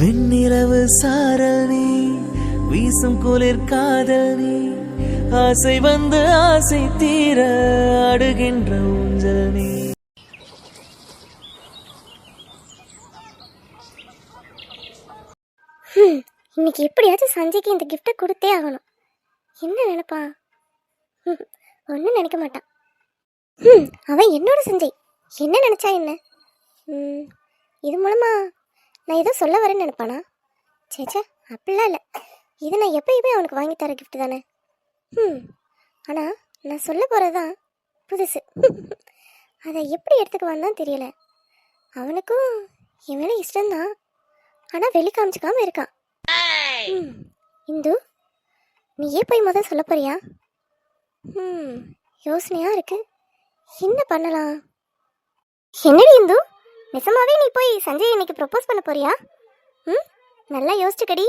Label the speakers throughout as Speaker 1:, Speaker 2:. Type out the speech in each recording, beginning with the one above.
Speaker 1: வெண்ணிரவு சாரல் நீ வீசும் குளிர் காதல் நீ ஆசை வந்து ஆசை தீர அடுகின்ற ஊஞ்சல் நீ.
Speaker 2: இன்னைக்கு எப்படியாச்சும் சஞ்சய்க்கு இந்த கிஃப்ட்டை கொடுத்தே ஆகணும். என்ன நினைப்பான் ஹம், ஒன்றும் நினைக்க மாட்டான். அவன் என்னோட சஞ்சய். என்ன நினைச்சா என்ன? ம், இது மூலமா நான் ஏதோ சொல்ல வரேன்னு நினைப்பானா? சேச்சா அப்படிலாம் இல்லை. இது நான் எப்பயுமே அவனுக்கு வாங்கி தர கிஃப்ட் தானே. ம் ஆனால் நான் சொல்ல போகிறது தான் புதுசு. அதை எப்படி எடுத்துக்குவான்னு தான் தெரியல. அவனுக்கும் என் மேலே இஷ்டம்தான். ஆனால் வெளி காமிச்சிக்காம இருக்கான். ம், இந்து ஏன் போய் முதல் சொல்ல போறியா? ம் யோசனையாக இருக்கு. என்ன பண்ணலாம்? என்னடி இந்து? நிசமாவே நீ போய் சஞ்சய் இன்னைக்கு ப்ரொப்போஸ் பண்ண போறியா? ம்? நல்லா யோசிச்சுக்கடி.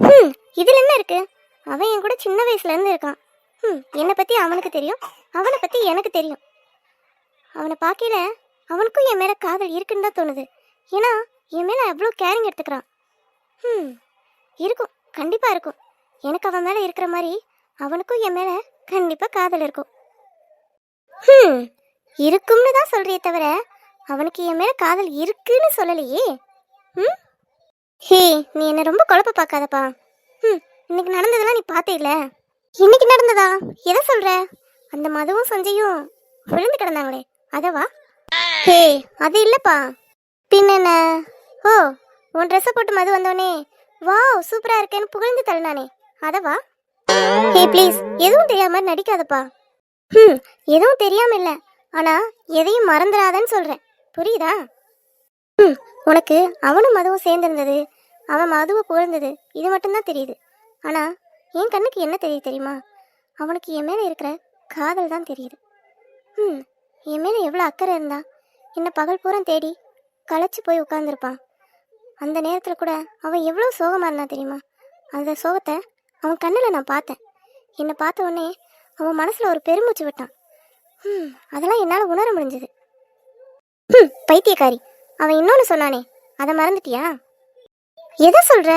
Speaker 2: ம் இதில் என்ன இருக்கு? அவன் என் கூட சின்ன வயசுலேருந்து இருக்கான். ம் என்னை பற்றி அவனுக்கு தெரியும். அவனை பற்றி எனக்கு தெரியும். அவனை பார்க்கல அவனுக்கும் என் மேலே காதல் இருக்குன்னு தான் தோணுது. ஏன்னா என் மேலே அவ்வளோ கேரிங் எடுத்துக்கிறான். ம் இருக்கும். கண்டிப்பாக இருக்கும். எனக்கு அவன் மேலே இருக்கிற மாதிரி அவனுக்கும் என் மேலே கண்டிப்பாக காதல் இருக்கும். ம் இருக்கும்னு தான் சொல்கிறே தவிர அவனுக்கு என் மேலே காதல் இருக்குன்னு சொல்லலையே. ம்? ஹே நீ என்ன ரொம்ப குழப்ப பார்க்காதப்பா. ம் இன்னைக்கு நடந்ததெல்லாம் நீ பார்த்தே இல்ல இன்னைக்கு நடந்ததா? எதை சொல்ற? அந்த மதுவும் சஞ்சயும் விழுந்து கிடந்தாங்களே. அதவா ஹே அது இல்லப்பா. பின்னென்ன ஓ உன் ட்ரெஸ்ஸை போட்டு மது வந்தோடனே வாவ் சூப்பரா இருக்கேன்னு புகழ்ந்து தள்ளினானே. அதவா ஹே ப்ளீஸ் எதுவும் தெரியாம நடிக்காதப்பா. ம் எதுவும் தெரியாம இல்லை. ஆனா எதையும் மறந்துடாதன்னு சொல்றேன். புரியுதா? ம் உனக்கு அவனும் மதுவும் சேர்ந்திருந்தது. அவன் மதுவை புகழ்ந்தது. இது மட்டும்தான் தெரியுது. ஆனால் என் கண்ணுக்கு என்ன தெரியுது தெரியுமா? அவனுக்கு என் மேலே இருக்கிற காதல் தான் தெரியுது. ம் என் மேலே எவ்வளோ அக்கறை இருந்தா? என்னை பகல் பூரம் தேடி களைச்சி போய் உட்காந்துருப்பான் அந்த நேரத்தில் கூட அவன் எவ்வளோ சோகமாக இருந்தான் தெரியுமா? அந்த சோகத்தை அவன் கண்ணில் நான் பார்த்தேன். என்னை பார்த்த உடனே அவன் மனசில் ஒரு பெருமூச்சு விட்டான். ம் அதெல்லாம் என்னால் உணர முடிஞ்சது. ம் பைத்தியக்காரி. அவன் இன்னொன்று சொன்னானே அதை மறந்துட்டியா? எதை சொல்கிற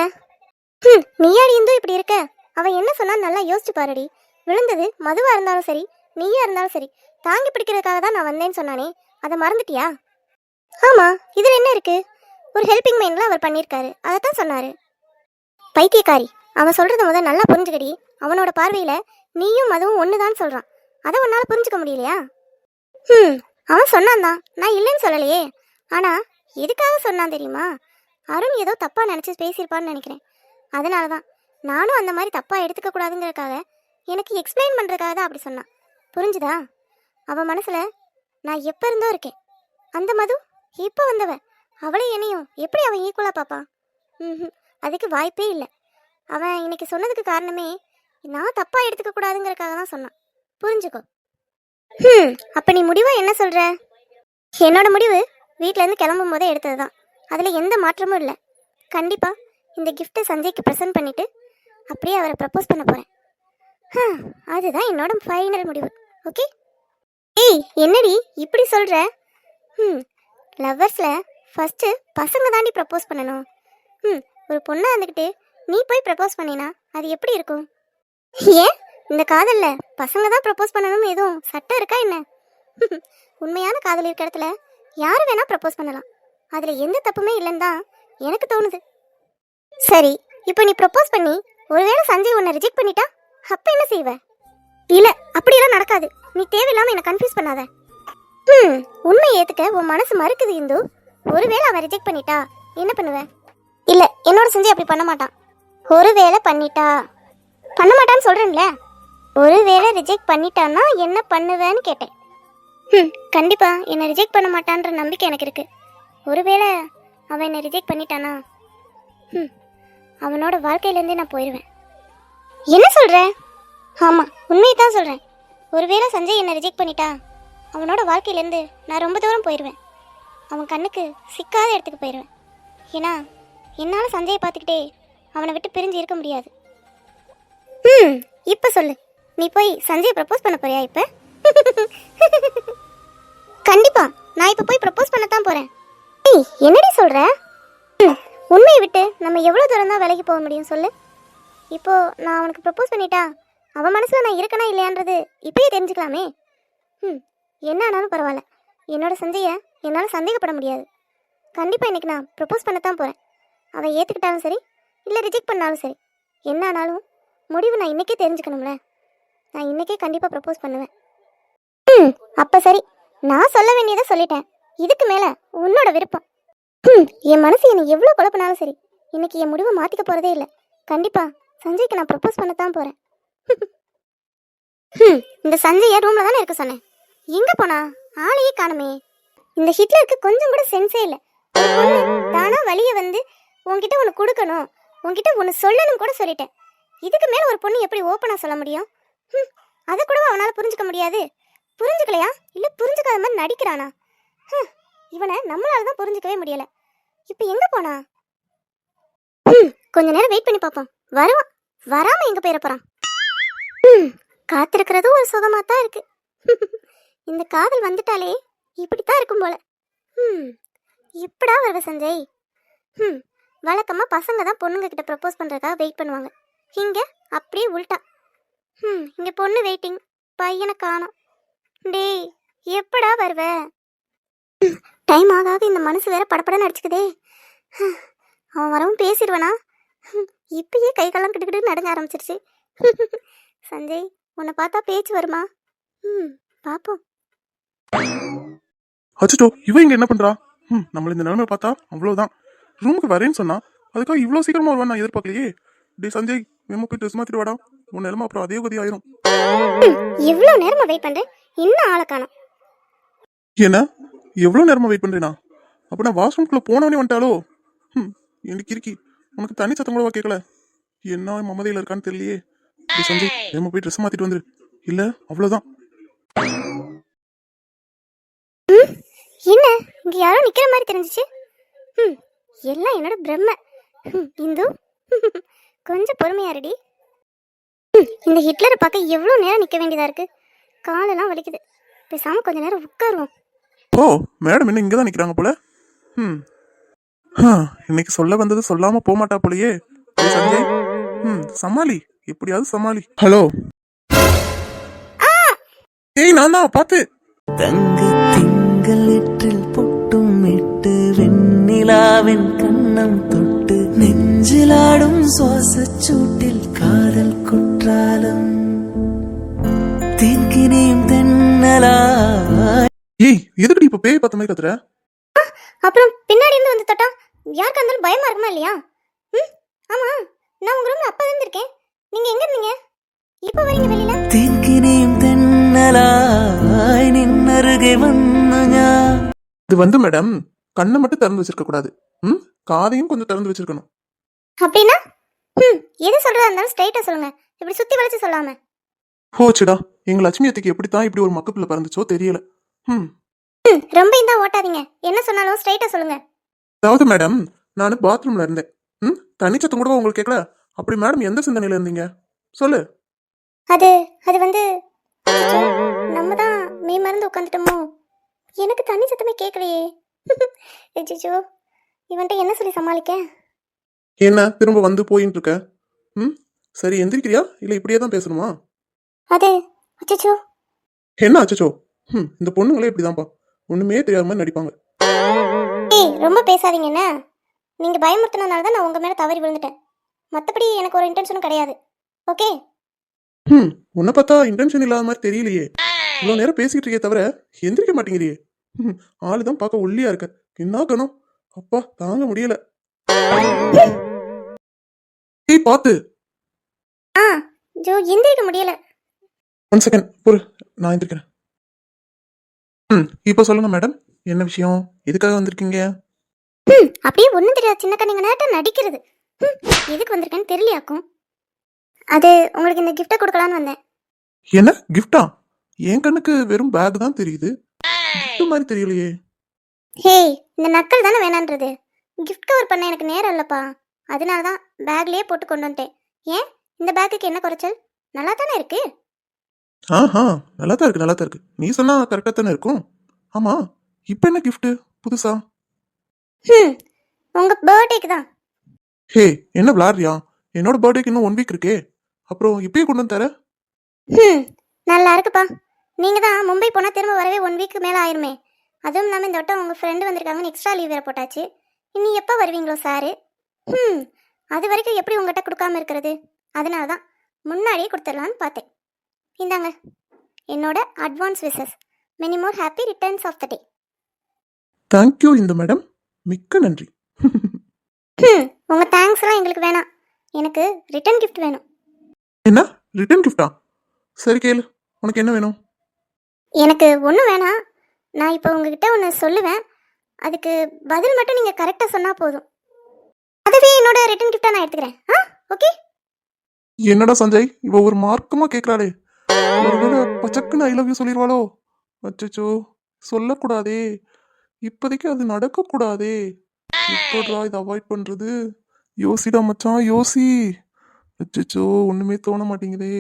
Speaker 2: ம் நீயாடி இருந்தும் இப்படி இருக்க? அவன் என்ன சொன்னா நல்லா யோசிச்சு பாருடி. விழுந்தது மதுவாக இருந்தாலும் சரி நீயா இருந்தாலும் சரி தாங்கி பிடிக்கிறதுக்காக தான் நான் வந்தேன்னு சொன்னானே அதை மறந்துட்டியா? ஆமாம் இதில் என்ன இருக்கு? ஒரு ஹெல்பிங் மைண்டில் அவர் பண்ணியிருக்காரு அதை தான் சொன்னார். பைத்தியக்காரி அவன் சொல்கிறத முதல் நல்லா புரிஞ்சுக்கடி. அவனோட பார்வையில் நீயும் மதுவும் ஒன்று தான் சொல்கிறான் அதை உன்னால் புரிஞ்சுக்க முடியலையா? ம் அவன் சொன்னான் தான் நான் இல்லைன்னு சொல்லலையே. ஆனால் எதுக்காக சொன்னான் தெரியுமா? அருண் ஏதோ தப்பாக நினச்சி பேசியிருப்பான்னு நினைக்கிறேன். அதனால தான் நானும் அந்த மாதிரி தப்பாக எடுத்துக்கக்கூடாதுங்கிறக்காக எனக்கு எக்ஸ்பிளைன் பண்ணுறதுக்காக தான் அப்படி சொன்னான். புரிஞ்சுதா? அவன் மனசில் நான் எப்போ இருந்தோ இருக்கேன். அந்த மது இப்போ வந்தவ அவளே என்னையும் எப்படி அவன் ஈக்குவலாக பார்ப்பான்? ம் அதுக்கு வாய்ப்பே இல்லை. அவன் இன்னைக்கு சொன்னதுக்கு காரணமே நான் தப்பாக எடுத்துக்கக்கூடாதுங்கிறக்காக தான் சொன்னான். புரிஞ்சுக்கோ. ம் அப்போ நீ முடிவாக என்ன சொல்கிற என்னோட முடிவு வீட்டிலேருந்து கிளம்பும் போதே எடுத்தது தான் அதில் எந்த மாற்றமும் இல்லை. கண்டிப்பாக இந்த கிஃப்ட்டை சஞ்சய்க்கு ப்ரெசென்ட் பண்ணிவிட்டு அப்படியே அவரை ப்ரப்போஸ் பண்ண போகிறேன் அதுதான் என்னோட ஃபைனல் முடிவு. ஓகே ஏய் என்னடி இப்படி சொல்கிற ம் லவ்வர்ஸில் ஃபஸ்ட்டு பசங்க தாண்டி ப்ரப்போஸ் பண்ணணும். ம் ஒரு பொண்ணாக இருந்துக்கிட்டு நீ போய் ப்ரப்போஸ் பண்ணினா அது எப்படி இருக்கும்? ஏன்? இந்த காதலில் பசங்க தான் ப்ரப்போஸ் பண்ணணும் எதுவும் சட்டம் இருக்கா என்ன? உண்மையான காதல் இருக்க இடத்துல யார் வேணால் ப்ரப்போஸ் பண்ணலாம். அதில் எந்த தப்புமே இல்லைன்னு தான் எனக்கு தோணுது. சரி இப்போ நீ ப்ரப்போஸ் பண்ணி ஒருவேளை சஞ்சய் உன்னை ரிஜெக்ட் பண்ணிட்டா அப்போ என்ன செய்வ? இல்லை அப்படியெல்லாம் நடக்காது. நீ தேவையில்லாமல் என்னை கன்ஃபியூஸ் பண்ணாத. ம் உண்மை ஏத்துக்க உன் மனசு மறுக்குது இந்து. ஒருவேளை அவன் ரிஜெக்ட் பண்ணிட்டா என்ன பண்ணுவ? இல்ல என்னோட செஞ்சு அப்படி பண்ண மாட்டான். ஒருவேளை பண்ணிட்டா. பண்ண மாட்டான்னு சொல்றேன்ல? ஒருவேளை ரிஜெக்ட் பண்ணிட்டான்னா என்ன பண்ணுவேன்னு கேட்டேன். ம் கண்டிப்பாக என்னை ரிஜெக்ட் பண்ண மாட்டான்ற நம்பிக்கை எனக்கு இருக்கு. ஒருவேளை அவன் என்னை ரிஜெக்ட் பண்ணிட்டானா? ம் அவனோட வாழ்க்கையிலேருந்தே நான் போயிடுவேன் என்ன சொல்கிற ஆமாம் உண்மையை தான் சொல்கிறேன் ஒருவேளை சஞ்சய் என்னை ரிஜெக்ட் பண்ணிட்டா அவனோட வாழ்க்கையிலேருந்து நான் ரொம்ப தூரம் போயிடுவேன் அவன் கண்ணுக்கு சிக்காத இடத்துக்கு போயிடுவேன் ஏன்னா என்னால் சஞ்சயை பார்த்துக்கிட்டே அவனை விட்டு பிரிஞ்சு இருக்க முடியாது. ம் இப்போ சொல்லு. நீ போய் சஞ்சயை ப்ரப்போஸ் பண்ண போறியா இப்போ? கண்டிப்பா. நான் இப்போ போய் ப்ரப்போஸ் பண்ண தான் போகிறேன் ஏய் என்னடி சொல்கிற உண்மையை விட்டு நம்ம எவ்வளோ தூரம் தான் விலைக்கு போக முடியும் சொல்லு. இப்போ நான் அவனுக்கு ப்ரப்போஸ் பண்ணிட்டா அவன் மனசில் நான் இருக்கனா இல்லையான்றது இப்பயே தெரிஞ்சுக்கலாமே. ம் என்ன ஆனாலும் பரவாயில்ல. என்னோட சந்தையை என்னால் சந்தேகப்பட முடியாது. கண்டிப்பாக இன்னைக்கு நான் ப்ரப்போஸ் தான் போகிறேன் அவன் ஏற்றுக்கிட்டாலும் சரி இல்லை ரிஜெக்ட் பண்ணாலும் சரி. என்ன ஆனாலும் முடிவு நான் இன்னைக்கே தெரிஞ்சுக்கணும்ல. நான் இன்னைக்கே கண்டிப்பாக ப்ரப்போஸ் பண்ணுவேன். ம் அப்போ சரி. நான் சொல்ல வேண்டியதை சொல்லிட்டேன். இதுக்கு மேலே உன்னோட விருப்பம். ம் என் மனசு என்னை எவ்வளோ குழப்பினாலும் சரி இன்னைக்கு என் முடிவை மாற்றிக்க போகிறதே இல்லை. கண்டிப்பாக சஞ்சய்க்கு நான் ப்ரப்போஸ் பண்ணத்தான் போகிறேன் ம் இந்த சஞ்சயை ரூமில் தானே இருக்க சொன்னேன். எங்கே போனா? ஆளையே காணுமே. இந்த ஹிட்லருக்கு கொஞ்சம் கூட சென்ஸே இல்லை. தானாக வழியை தானா வந்து உன்கிட்ட ஒன்று கொடுக்கணும் உன்கிட்ட ஒன்று சொல்லணும் கூட சொல்லிட்டேன். இதுக்கு மேலே ஒரு பொண்ணு எப்படி ஓப்பனாக சொல்ல முடியும்? அதை கூட அவனால் புரிஞ்சுக்க முடியாது? புரிஞ்சுக்கலையா? இல்லை புரிஞ்சுக்காத மாதிரி நடிக்கிறானா? இவனை நம்மளால தான் புரிஞ்சுக்கவே முடியல. இப்போ எங்கே போனா? ம் கொஞ்ச நேரம் வெயிட் பண்ணி பார்ப்போம். வருவான் வராம எங்க போயிட போகிறான் காத்திருக்கிறதும் ஒரு சுகமா தான் இருக்கு. இந்த காதல் வந்துட்டாலே இப்படித்தான் இருக்கும் போல. ம் இப்படா வருவ சஞ்சய்? ம் வழக்கமாக பசங்க தான் பொண்ணுங்க கிட்ட ப்ரப்போஸ் பண்ணுறதுக்காக வெயிட் பண்ணுவாங்க. இங்கே அப்படியே உல்ட்டா ம் இங்கே பொண்ணு வெயிட்டிங் பையனை காணோம். டேய் எப்படா வருவ? டைம் ஆகாது இந்த மனசு வேற படப்படன்னு அடிச்சுக்குதே. அவன் வரவும் பேசிடுவானா? ஹம், இப்பயே கை காலம் கிட்டுக்கிட்டு நடக்க ஆரம்பிச்சிருச்சு. சஞ்சய் உன்னை பார்த்தா பேச்சு வருமா? ம் பார்ப்போம்
Speaker 3: அச்சோ இவ இங்க என்ன பண்றா? ம் நம்மள இந்த நிலைமை பார்த்தா அவ்வளவுதான். ரூமுக்கு வரேன்னு சொன்னா அதுக்காக இவ்வளவு சீக்கிரமா வருவான் நான் எதிர்பார்க்கலையே. டே சஞ்சய் மேமோ போய் ட்ரெஸ் மாத்திட்டு வாடா. உன் நிலைமை அப்புறம் அதே கதி ஆயிரும்.
Speaker 2: எவ்வளோ நேரமா வெயிட் பண்ணுறேன் இன்னும் ஆளை காணோம்.
Speaker 3: என்ன? எவ்வளவு நேரமா வெயிட் பண்றேனா? அப்ப நான் வாஷ்ரூம்குள்ள போனவனே வந்துட்டாலோ ம் எனக்கு இருக்கி உனக்கு தனி சத்தம் கூடவா கேட்கல என்ன மமதையில இருக்கான்னு தெரியலையே. டேய் சஞ்சய் மேமோ போய் ட்ரெஸ் மாத்திட்டு வந்துரு. இல்ல அவ்வளவுதான்.
Speaker 2: என்ன? இங்க யாரோ நிக்கிற மாதிரி தெரிஞ்சுச்சு. ம் எல்லாம் என்னோட பிரம்ம. இந்து. கொஞ்சம் பொறுமையா இந்த ஹிட்லரை பார்க்க எவ்வளோ நேரம் நிற்க வேண்டியதா இருக்கு? காலெல்லாம் வலிக்குது. பேசாம கொஞ்ச நேரம் உட்காருவோம்.
Speaker 3: ஓ மேடம் என்ன இங்கதான் நிக்கிறாங்க போல. ம் இன்னைக்கு சொல்ல வந்தது சொல்லாம போக மாட்டா போலயே சஞ்சய். ம் சமாளி. எப்படியாவது சமாளி. ஹலோ. ஏய் நான் தான் பாத்து
Speaker 1: தங்க திங்கள் பொட்டும் இட்டு வெண்ணிலாவின் கண்ணம் தொட்டு நெஞ்சிலாடும் சுவாசச் சூட்டில் காதல் குற்றாலம். தீர்க்கினேம் தென்னலா
Speaker 3: ஏய் எதுக்குடி இப்ப பேய் பார்த்த மாதிரி கத்துற?
Speaker 2: அப்புறம் பின்னாடி இருந்து வந்து தொட்டா யாருக்கு இருந்தாலும் பயமா இருக்குமா இல்லையா? ம் ஆமா. நான் உங்க ரூம்ல அப்பா இருக்கேன் நீங்க எங்க இருந்தீங்க? இப்போ வரீங்க வெளியில?
Speaker 1: தீர்க்கினேம் தென்னலாய் நின்னருகே வந்து
Speaker 3: இது வந்து மேடம் கண்ணை மட்டும் திறந்து வச்சிருக்க கூடாது. ம் காதையும் கொஞ்சம் திறந்து வச்சிருக்கணும்.
Speaker 2: அப்படின்னா? ம் எது சொல்றதா இருந்தாலும் ஸ்ட்ரைட்டா சொல்லுங்க. இப்படி சுத்தி வளைச்சு சொல்லாம.
Speaker 3: போச்சுடா எங்க லட்சுமி அத்தைக்கு எப்படித்தான் இப்படி ஒரு மக்கு பிள்ளை பிறந்துச்சோ தெரியல. ம்
Speaker 2: ம் ரொம்ப இந்தா ஓட்டாதீங்க. என்ன சொன்னாலும் ஸ்ட்ரைட்டா சொல்லுங்க.
Speaker 3: அதாவது மேடம் நான் பாத்ரூம்ல இருந்தேன். ம் தனிச்சத்தம் கூட உங்களுக்கு கேட்கல அப்படி மேடம் எந்த சிந்தனையில இருந்தீங்க? சொல்லு.
Speaker 2: அது அது வந்து அச்சச்சோ, நம்ம தான் மே மறந்து உட்காந்துட்டோமோ எனக்கு தண்ணி சத்தமே கேட்கலையே அச்சோ இவன்ட்ட என்ன சொல்லி சமாளிக்க?
Speaker 3: என்ன திரும்ப வந்து போயின்னு இருக்க ம்? சரி எந்திரிக்கிறியா? இல்ல இப்படியே தான் பேசணுமா?
Speaker 2: அது அச்சச்சோ.
Speaker 3: என்ன ஆச்சோ ம் இந்த பொண்ணுங்களே இப்படிதான்ப்பா. ஒண்ணுமே தெரியாத மாதிரி நடிப்பாங்க.
Speaker 2: ஏய் ரொம்ப பேசாதீங்க என்ன? நீங்க பயமுறுத்தினால தான் நான் உங்க மேல தவறி விழுந்துட்டேன். மற்றபடி எனக்கு ஒரு இன்டென்ஷனும் கிடையாது. ஓகே?
Speaker 3: ம் உன்னை பார்த்தா இன்டென்ஷன் இல்லாத மாதிரி தெரியலையே. இவ்வளவு நேரம் பேசிக்கிட்டு இருக்கே தவிர எந்திரிக்க மாட்டேங்கிறியே. ம் ஆளு தான் பார்க்க ஒல்லியா இருக்க. என்ன கணும்? அப்பா தாங்க முடியல. ஏய் பாத்து
Speaker 2: ஆ ஜோ எந்திரிக்க முடியல.
Speaker 3: ஒன் செகண்ட் பொறு நான் எந்திரிக்கிறேன். ம் இப்போ சொல்லுங்க மேடம் என்ன விஷயம்? எதுக்காக வந்திருக்கீங்க?
Speaker 2: ம் அப்படியே ஒன்றும் தெரியாது சின்ன கண்ணுங்க நேட்டம் நடிக்கிறது. ம் எதுக்கு வந்திருக்கேன்னு தெரியலையாக்கும். அது உங்களுக்கு இந்த கிஃப்ட்டை கொடுக்கலான்னு வந்தேன்.
Speaker 3: என்ன கிஃப்டா என் கண்ணுக்கு வெறும் பேக் தான் தெரியுது. gift மாதிரி தெரியலையே.
Speaker 2: ஹேய் இந்த நக்கல் தானே வேணான்றது? கிஃப்ட் கவர் பண்ண எனக்கு நேரம் இல்லைப்பா. அதனால தான் பேக்லேயே போட்டு கொண்டு வந்துட்டேன். ஏன்? இந்த பேக்குக்கு என்ன குறைச்சல்? நல்லா தானே இருக்கு?
Speaker 3: ஆஹா நல்லா தான் இருக்கு நல்லா தான் இருக்கு. நீ சொன்னா கரெக்டாக தானே இருக்கும். ஆமா இப்போ என்ன gift? புதுசா?
Speaker 2: ம் உங்கள் பர்த்டேக்கு தான்.
Speaker 3: ஹே என்ன விளாடுறியா? என்னோட பர்த்டேக்கு இன்னும் ஒன் வீக் இருக்கே. அப்புறம் இப்பயே கொண்டு வந்து தர.
Speaker 2: ம் நல்லா இருக்குப்பா. நீங்கள் தான் மும்பை போனால் திரும்ப வரவே ஒன் வீக்கு மேலே ஆயிருமே. அதுவும் இல்லாமல் இந்த வட்டம் உங்கள் ஃப்ரெண்டு வந்திருக்காங்கன்னு எக்ஸ்ட்ரா லீவ் வேற போட்டாச்சு. இனி எப்போ வருவீங்களோ சாரு? ம் அது வரைக்கும் எப்படி உங்கள்கிட்ட கொடுக்காம இருக்கிறது? அதனால தான் முன்னாடியே கொடுத்துடலான்னு பார்த்தேன். இந்தாங்க. என்னோட advance wishes many more happy returns of the day
Speaker 3: thank you இந்த மேடம் மிக்க நன்றி.
Speaker 2: உங்கள் தேங்க்ஸ்லாம் எங்களுக்கு வேணாம். எனக்கு ரிட்டர்ன் gift வேணும்.
Speaker 3: என்ன? ரிட்டர்ன் கிஃப்டா சரி கேளு. உனக்கு என்ன வேணும்?
Speaker 2: எனக்கு ஒன்றும் வேணாம். நான் இப்போ உங்ககிட்ட ஒன்று சொல்லுவேன். அதுக்கு பதில் மட்டும் நீங்கள் கரெக்டாக சொன்னால் போதும். அதுவே என்னோட ரிட்டன் கிஃப்டாக நான் எடுத்துக்கிறேன். ஆ ஓகே
Speaker 3: என்னடா சஞ்சய்? இவ ஒரு மார்க்கமா கேக்குறாளே. ஒருவேளை பச்சக்குன்னு ஐ லவ் யூ சொல்லிடுவாளோ அச்சச்சோ சொல்லக்கூடாதே. இப்போதைக்கு அது நடக்கக்கூடாதே. எப்படிடா இதை அவாய்ட் பண்றது? யோசிடா மச்சான் யோசி. அச்சச்சோ ஒண்ணுமே தோண மாட்டேங்குதே.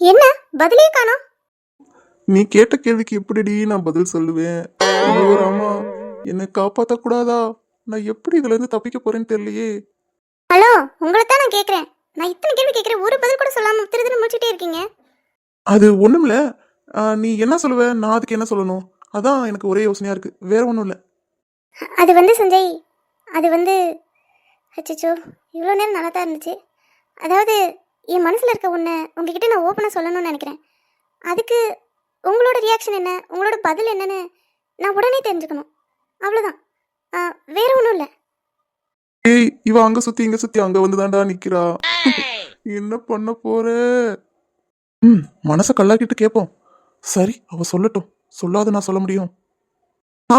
Speaker 2: என்ன? பதிலே காணோம்.
Speaker 3: நீ கேட்ட கேள்விக்கு எப்படிடி நான் பதில் சொல்லுவேன்? ஐயோ ராமா. என்னை காப்பாத்த கூடாதா நான் எப்படி இதுல இருந்து தப்பிக்க போறேன்னு தெரியலையே.
Speaker 2: ஹலோ உங்களை தான் நான் கேட்குறேன் நான் இத்தனை கேள்வி கேட்குறேன் ஒரு பதில் கூட சொல்லாமல் திரு திரு முடிச்சுட்டே இருக்கீங்க.
Speaker 3: அது ஆஹ், நீ என்ன சொல்லுவ? நான் அதுக்கு என்ன சொல்லணும்? அதான் எனக்கு ஒரே யோசனையா இருக்கு. வேற ஒண்ணும் இல்ல.
Speaker 2: அது வந்து சஞ்சய் அது வந்து அச்சச்சோ இவ்வளோ நேரம் நல்லா தான் இருந்துச்சு. அதாவது என் மனசில் இருக்க ஒன்று உங்ககிட்ட நான் ஓப்பனாக சொல்லணும்னு நினைக்கிறேன். அதுக்கு உங்களோட ரியாக்ஷன் என்ன? உங்களோட பதில் என்னன்னு நான் உடனே தெரிஞ்சுக்கணும். அவ்வளோதான் வேற ஒன்றும் இல்லை.
Speaker 3: ஏய் இவ அங்க சுத்தி இங்க சுத்தி அங்க வந்து தாண்டா நிக்கிறா. என்ன பண்ண போற? ம் மனச கல்லாக்கிட்டு கேட்போம் சரி அவ சொல்லட்டும். சொல்லாத நான் சொல்ல முடியும். ஆ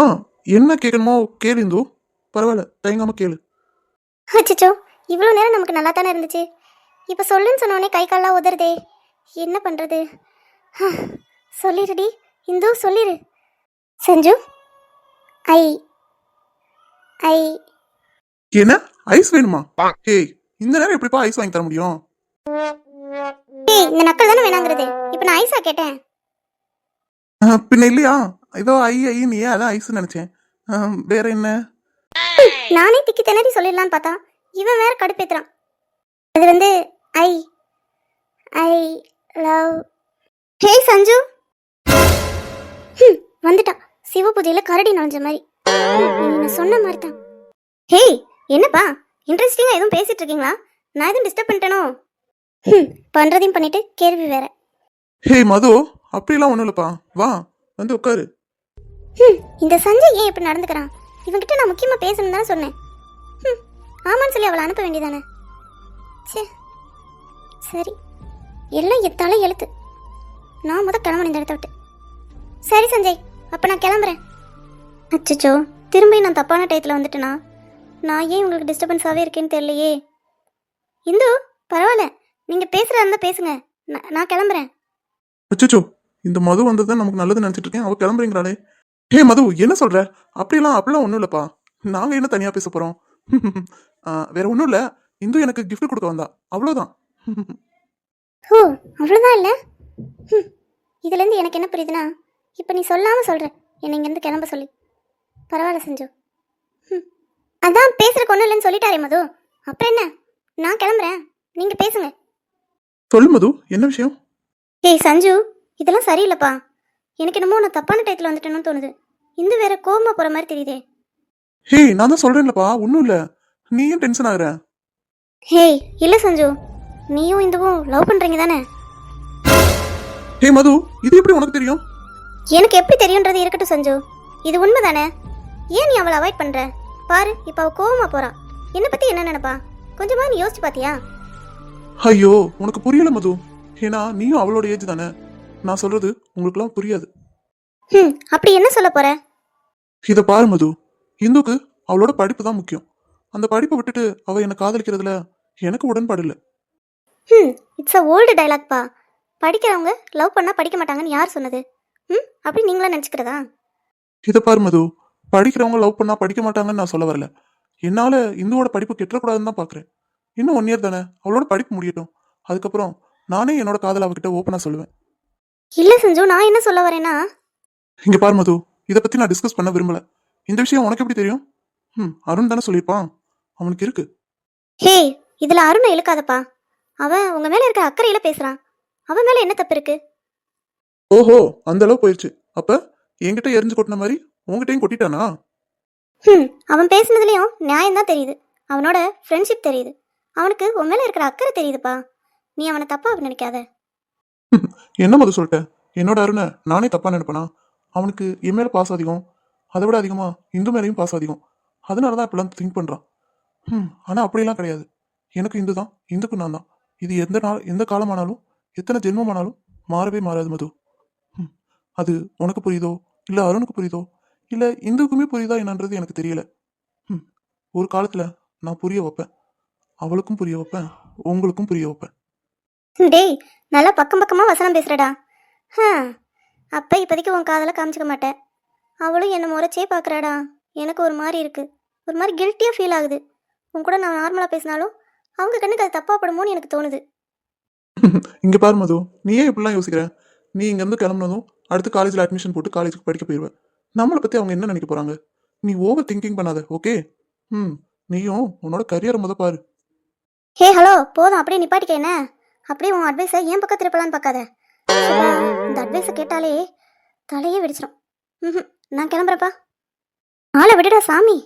Speaker 3: என்ன கேட்கணுமோ கேளு இந்து. பரவாயில்ல தயங்காம கேளு.
Speaker 2: அச்சச்சோ இவ்வளோ நேரம் நமக்கு நல்லா தானே இருந்துச்சு. இப்போ சொல்லுன்னு சொன்னோடனே கை கால்லாம் உதறுதே. என்ன பண்ணுறது சொல்லிடுடி இந்து சொல்லிடு சஞ்சு. ஐ ஐ.
Speaker 3: என்ன? ஐஸ் வேணுமா? ஏய் இந்த நேரம் எப்படிப்பா ஐஸ் வாங்கி தர முடியும்?
Speaker 2: ஏய் இந்த நக்கல் தானே வேணாங்கிறது. இப்போ நான் ஐஸா கேட்டேன்.
Speaker 3: ஆ, பின்ன இல்லையா? ஏதோ ஐ ஐ நீ அதான் ஐஸ் நினைச்சேன். வேற என்ன?
Speaker 2: நானே திக்கி திணறி சொல்லிடலான்னு பார்த்தா இவன் வேற கடுப்பேத்துறான். அது வந்து ஐ ஐ லவ். ஹே சஞ்சு. ஹம், வந்துட்டான். சிவ பூஜையில கரடி நுழைஞ்ச மாதிரி. ஹம், நீ நான் சொன்ன மாதிரி தான் ஹேய் என்னப்பா? இன்ட்ரெஸ்டிங்கா எதுவும் பேசிட்டு இருக்கீங்களா? நான் எதுவும் டிஸ்டர்ப் பண்ணிட்டேனோ? ம் பண்றதையும் பண்ணிட்டு கேள்வி வேற.
Speaker 3: ஹே மது அப்படிலாம் ஒண்ணும் இல்லப்பா. வா வந்து உட்காரு.
Speaker 2: ஹம், இந்த சஞ்சய் ஏன் இப்படி நடந்துக்கிறான்? இவன்கிட்ட நான் முக்கியமா பேசணும் தான் சொன்னேன். ஹம், ஆமான்னு சொல்லி அவளை அனுப்ப வேண்டியதானே? சே சரி. எல்லாம் எத்தால எழுத்து நான் முத கிளம்பணும் இந்த இடத்த விட்டு. சரி சஞ்சய். அப்ப நான் கிளம்புறேன். அச்சச்சோ திரும்பி நான் தப்பான டயத்தில் வந்துட்டேனா? நான் ஏன் உங்களுக்கு டிஸ்டர்பன்ஸாகவே இருக்கேன்னு தெரியலையே? இந்து பரவாயில்ல. நீங்கள் பேசுகிறதா இருந்தால் பேசுங்க. நான் கிளம்புறேன்.
Speaker 3: அச்சச்சோ இந்த மது வந்தது நமக்கு நல்லது நினைச்சிட்டு இருக்கேன். அவ கிளம்புறீங்களாளே. ஹே மது என்ன சொல்ற? அப்படிலாம் அப்படிலாம் ஒன்றும் இல்லப்பா. நாங்க என்ன தனியா பேச போறோம்? ஆ, வேற ஒன்றும் இல்ல. இந்து எனக்கு gift கொடுக்க வந்தா. அவ்வளவுதான்.
Speaker 2: ஓ அவ்வளோதான் இல்லை? இதுலேருந்து எனக்கு என்ன புரியுதுன்னா இப்போ நீ சொல்லாமல் சொல்கிற என்னை இங்கேருந்து கிளம்ப சொல்லி. பரவாயில்ல செஞ்சு. ம் அதான் பேசுகிறக்கு ஒன்றும் இல்லைன்னு சொல்லிட்டாரே மது. அப்புறம் என்ன? நான் கிளம்புறேன். நீங்கள் பேசுங்க.
Speaker 3: சொல்லு மது. என்ன விஷயம்?
Speaker 2: ஏய் சஞ்சு இதெல்லாம் சரியில்லைப்பா. எனக்கு என்னமோ நான் தப்பான டயத்தில் வந்துட்டேன்னு தோணுது. இந்த வேற கோவமா போகிற மாதிரி தெரியுதே.
Speaker 3: ஹே நான் தான் சொல்றேன்லப்பா. ஒன்றும் இல்ல. நீ ஏன் டென்ஷன் ஆகுற?
Speaker 2: ஹேய் இல்லை சஞ்சு. நீயும் இந்துவும் லவ் பண்ணுறீங்க தானே
Speaker 3: ஹே மது. இது எப்படி உனக்கு தெரியும்?
Speaker 2: எனக்கு எப்படி தெரியுன்றது இருக்கட்டும் சஞ்சு. இது உண்மை தானே ஏன் நீ அவளை அவாய்ட் பண்ற? பாரு இப்போ அவ கோவமா போறா. என்னை பத்தி என்ன நினைப்பா? கொஞ்சமா நீ யோசிச்சு பாத்தியா?
Speaker 3: ஐயோ உனக்கு புரியல மது. ஏன்னா நீயும் அவளோட ஏஜ் தானே. நான் சொல்றது உங்களுக்குலாம் புரியாது.
Speaker 2: ம் அப்படி என்ன சொல்ல போற?
Speaker 3: இதை பாரு மது. இந்துக்கு அவளோட படிப்பு தான் முக்கியம். அந்த படிப்பை விட்டுட்டு அவ என்னை காதலிக்கிறதுல எனக்கு உடன்பாடு இல்லை.
Speaker 2: ம் இட்ஸ் அ ஓல்டு டைலாக்பா படிக்கிறவங்க லவ் பண்ணா படிக்க மாட்டாங்கன்னு யார் சொன்னது? ம் அப்படி நீங்களா நினச்சிக்கிறதா?
Speaker 3: இதை பாரு மது. படிக்கிறவங்க லவ் பண்ணா படிக்க மாட்டாங்கன்னு நான் சொல்ல வரல. என்னால இந்துவோட படிப்பு கெட்டக்கூடாதுன்னு தான் பாக்குறேன். இன்னும் ஒன் இயர் தானே? அவளோட படிப்பு முடியட்டும். அதுக்கப்புறம் நானே என்னோட காதல் அவகிட்ட ஓப்பனா சொல்லுவேன்.
Speaker 2: இல்லை சஞ்சு நான் என்ன சொல்ல வரேன்னா?
Speaker 3: இங்க பாரு மது. இதை பத்தி நான் டிஸ்கஸ் பண்ண விரும்பல. இந்த விஷயம் உனக்கு எப்படி தெரியும்? ம் அருண் தானே சொல்லியிருப்பான் அவனுக்கு இருக்கு.
Speaker 2: ஹே இதுல அருணை இழுக்காதப்பா. அவன் உங்க மேல இருக்க அக்கறையில பேசுறான். அவன் மேல என்ன தப்பு இருக்கு?
Speaker 3: ஓஹோ அந்த அளவு போயிடுச்சு அப்ப என்கிட்ட எரிஞ்சு கொட்டின மாதிரி உங்ககிட்டயும் கொட்டிட்டானா?
Speaker 2: ஹம் அவன் பேசுனதுலயும் நியாயம் தான் தெரியுது. அவனோட ஃப்ரெண்ட்ஷிப் தெரியுது. அவனுக்கு உன் மேல இருக்கிற அக்கறை தெரியுதுப்பா. நீ அவனை தப்பா நினைக்காத.
Speaker 3: என்ன மது சொல்லிட்டேன் என்னோட அருணை நானே தப்பா நினைப்பேனா? அவனுக்கு என் மேல பாசம் அதிகம். அதை விட அதிகமா இந்து மேலேயும் பாசம் அதிகம். அதனால தான் இப்படிலாம் திங்க் பண்றான். ம் ஆனா அப்படிலாம் கிடையாது. எனக்கு இந்து தான் இந்துக்கு நான் தான் இது எந்த நாள் எந்த காலமானாலும் எத்தனை ஜென்மமானாலும் மாறவே மாறாது மது. அது உனக்கு புரியுதோ? இல்லை அருணுக்கு புரியுதோ? இல்லை இந்துக்குமே புரியுதா என்னன்றது எனக்கு தெரியல. ம் ஒரு காலத்துல நான் புரிய வைப்பேன். அவளுக்கும் புரிய வைப்பேன். உங்களுக்கும் புரிய வைப்பேன்.
Speaker 2: டேய் நல்லா பக்கம் பக்கமா வசனம் பேசுறடா. ஹ அப்ப இப்போதைக்கு உன் காதல காமிச்சிக்க மாட்டேன். அவளும் என்ன முறைச்சே பார்க்கறாடா. எனக்கு ஒரு மாதிரி இருக்கு. ஒரு மாதிரி கில்ட்டியாக ஃபீல் ஆகுது. உன் கூட நான் நார்மலாக பேசினாலும் அவங்க கண்ணுக்கு அது தப்பா படுமோன்னு எனக்கு தோணுது.
Speaker 3: இங்க பாரு மது. நீ ஏன் இப்படிலாம் யோசிக்கிற? நீ இங்க இருந்து கிளம்புனதும் அடுத்து காலேஜ்ல அட்மிஷன் போட்டு காலேஜுக்கு படிக்க போயிடுவேன் நம்மளை பத்தி அவங்க என்ன நினைக்க போறாங்க? நீ ஓவர் திங்கிங் பண்ணாத ஓகே ம் நீயும் உன்னோட கரியரை முத பாரு.
Speaker 2: ஹே ஹலோ போதும் அப்படியே நிப்பாட்டிக்க என்ன? அப்படியே உன் அட்வைஸை என் பக்கம் திருப்பலான்னு பார்க்காத. இந்த அட்வைஸை கேட்டாலே தலையே வெடிச்சிடும் ம் நான் கிளம்புறப்பா. ஆளை விடுடா சாமி.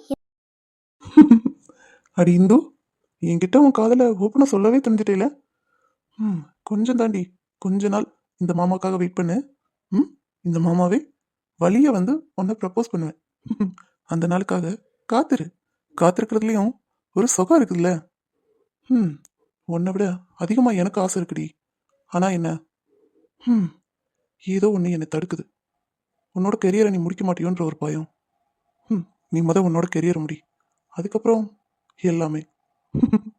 Speaker 3: அடி இந்து என்கிட்ட உன் காதல ஓப்பனா சொல்லவே தெரிஞ்சிட்டேல. ம் கொஞ்சம் தாண்டி கொஞ்ச நாள் இந்த மாமாக்காக வெயிட் பண்ணு. ம் இந்த மாமாவே வழிய வந்து உன்னை ப்ரப்போஸ் பண்ணுவேன். அந்த நாளுக்காக காத்துரு. காத்திருக்கிறதுலையும் ஒரு சுகம் இருக்குதுல்ல. ம் உன்னை விட அதிகமாக எனக்கு ஆசை இருக்குடி. ஆனால் என்ன? ம் ஏதோ ஒன்று என்னை தடுக்குது. உன்னோட கெரியரை நீ முடிக்க மாட்டியோன்ற ஒரு பயம். ம் நீ மொதல் உன்னோட கெரியரை முடி. அதுக்கப்புறம் எல்லாமே.